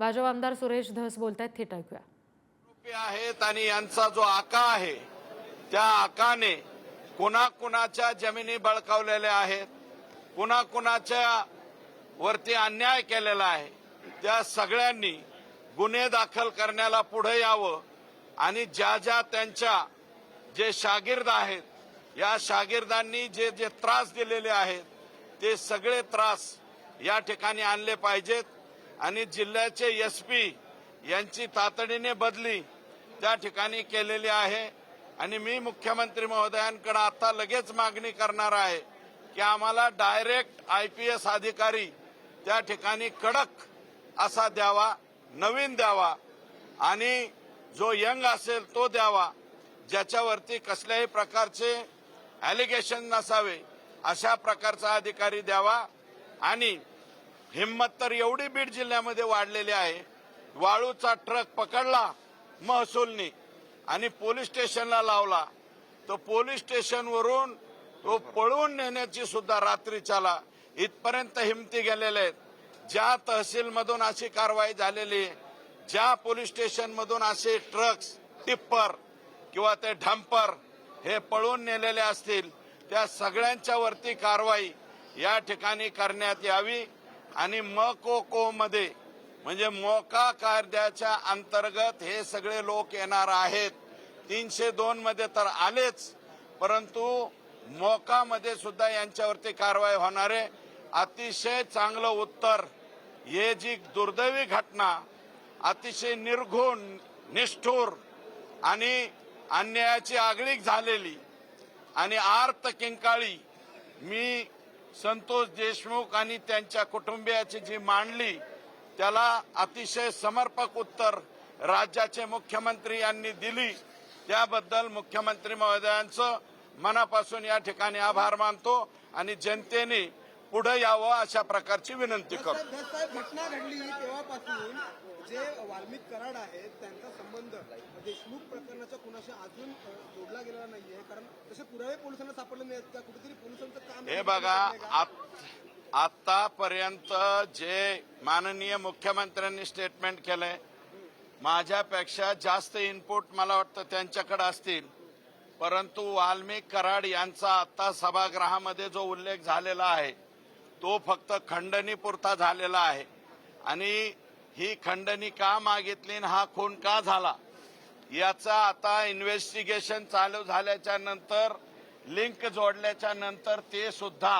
भाजप आमदार सुरेश धस बोलतायत थेट ऐकूया. आहेत आणि यांचा जो आका आहे त्या आकाने कुणाकुणाच्या जमिनी बळकावलेल्या आहेत कुणाकुणाच्या वरती अन्याय केलेला आहे त्या सगळ्यांनी गुन्हे दाखल करण्याला पुढे यावं आणि ज्या ज्या त्यांच्या जे शागिर्द आहेत या शागिर्दांनी जे जे त्रास दिलेले आहेत ते सगळे त्रास या ठिकाणी आणले पाहिजेत. आणि जिल्ह्याचे एस पी यांची तातडीने बदली त्या ठिकाणी केलेली आहे. आणि मी मुख्यमंत्री महोदयांकडे आता लगेच मागणी करणार आहे की आम्हाला डायरेक्ट आय पी एस अधिकारी त्या ठिकाणी कडक असा द्यावा नवीन द्यावा आणि जो यंग असेल तो द्यावा ज्याच्यावरती कसल्याही प्रकारचे ॲलिगेशन नसावे अशा प्रकारचा अधिकारी द्यावा आणि हिंमत तर एवढी बीड जिल्ह्यामध्ये वाढलेली आहे. वाळूचा ट्रक पकडला महसूलनी आणि पोलीस स्टेशनला लावला. तो पोलीस स्टेशनवरून तो पळवून नेण्याची सुद्धा रात्रीच्याला इथपर्यंत हिमती गेलेले आहेत ज्या तहसीलमधून अशी कारवाई झालेली ज्या पोलीस स्टेशनमधून असे ट्रक्स टिप्पर किंवा ते ढंपर हे पळून नेलेले असतील त्या सगळ्यांच्या वरती कारवाई या ठिकाणी करण्यात यावी. आणि मकोको मध्ये म्हणजे मोका कायद्याच्या अंतर्गत हे सगळे लोक येणार आहेत. तीनशे दोन मध्ये तर आलेच परंतु मोकामध्ये सुद्धा यांच्यावरती कारवाई होणार आहे. अतिशय चांगलं उत्तर. हे जी दुर्दैवी घटना अतिशय निर्घुण निष्ठुर आणि अन्यायाची आगळीक झालेली आणि आर्त किंकाळी मी संतोष देशमुख आणि त्यांच्या कुटुंबियाची जी मांडली त्याला अतिशय समर्पक उत्तर राज्याचे मुख्यमंत्री यांनी दिली. त्याबद्दल मुख्यमंत्री महोदयांचं मनापासून या ठिकाणी आभार मानतो आणि जनतेने पुढे यावं अशा प्रकारची विनंती करतो. घटना घडली तेव्हापासून जे वाल्मिक कराड आहेत त्यांचा संबंध देशमुख प्रकरणाच्या कुणाशी अजून जोडला गेलेला नाहीये. कारण तसे पुरावे पोलिसांना सापडले नाहीत. का कुठेतरी पोलिसांचं काम हे बघा आत- आतापर्यंत जे माननीय मुख्यमंत्र्यांनी स्टेटमेंट केलंय माझ्यापेक्षा जास्त इनपुट मला वाटतं त्यांच्याकडे असतील. परंतु वाल्मिक कराड यांचा आता सभागृहामध्ये जो उल्लेख झालेला आहे तो फक्त खंडणीपुरता झालेला आहे. आणि ही खंडणी का मागितली आणि हा खून का झाला? याचा आता इन्व्हेस्टिगेशन चालू झाल्याच्यानंतर लिंक जोडल्याच्या नंतर ते सुद्धा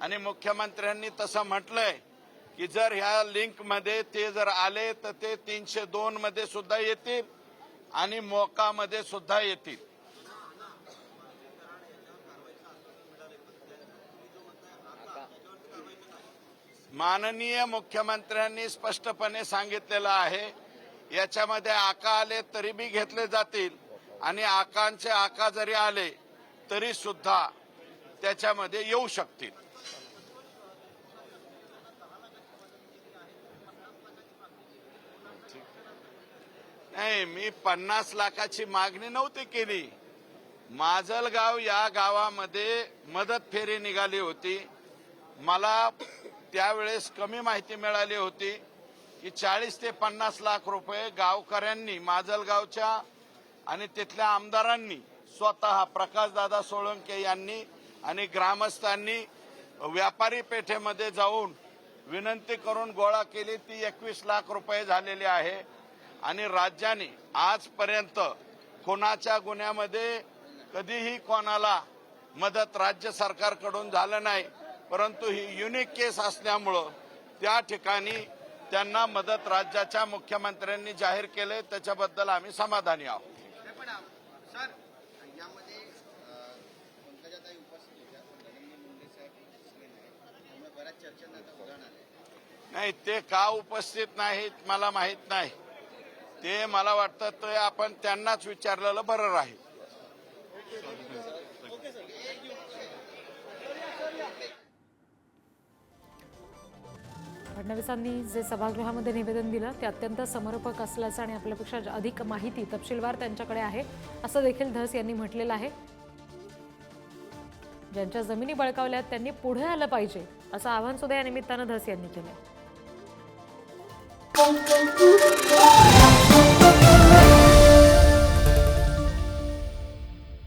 आणि मुख्यमंत्र्यांनी तसं म्हटलंय की जर ह्या लिंकमध्ये ते जर आले तर ते तीनशे दोन मध्ये सुद्धा येतील आणि मोकामध्ये सुद्धा येतील. माननीय मुख्यमंत्र्यांनी स्पष्टपणे सांगितलेलं आहे याच्यामध्ये आका आले तरी बी घेतले जातील आणि आकांचे आका जरी आले तरी सुद्धा त्याच्यामध्ये येऊ शकतील. नाही मी पन्नास लाखाची मागणी नव्हती केली. माजलगाव या गावामध्ये मदत फेरी निघाली होती. मला त्यावेळेस कमी माहिती मिळाली होती की चाळीस ते पन्नास लाख रुपये गावकऱ्यांनी माजलगावच्या आणि तिथल्या आमदारांनी स्वतः प्रकाशदादा सोळंके यांनी आणि ग्रामस्थांनी व्यापारी पेठेमध्ये जाऊन विनंती करून गोळा केली. ती एकवीस लाख रुपये झालेली आहे. आणि राज्याने आजपर्यंत कोणाच्या गुन्ह्यामध्ये कधीही कोणाला मदत राज्य सरकारकडून झालं नाही. परंतु ही युनिक केस असल्यामुळं त्या ठिकाणी त्यांना मदत राज्याच्या मुख्यमंत्र्यांनी जाहीर केले त्याच्याबद्दल आम्ही समाधानी आहोत. नाही ते का उपस्थित नाहीत मला माहीत नाही. ते मला वाटतं ते आपण त्यांनाच विचारलेलं बरं राहील. फडणवीसांनी जे सभागृहामध्ये निवेदन दिलं ते अत्यंत समर्पक असल्याचं आणि आपल्यापेक्षा अधिक माहिती तपशीलवार त्यांच्याकडे आहे असं देखील धस यांनी म्हटलेलं आहे ज्यांच्या जमिनी बळकावल्यात त्यांनी पुढे आलं पाहिजे असं आवाहन सुद्धा या निमित्तानं धस यांनी केलं Thank you.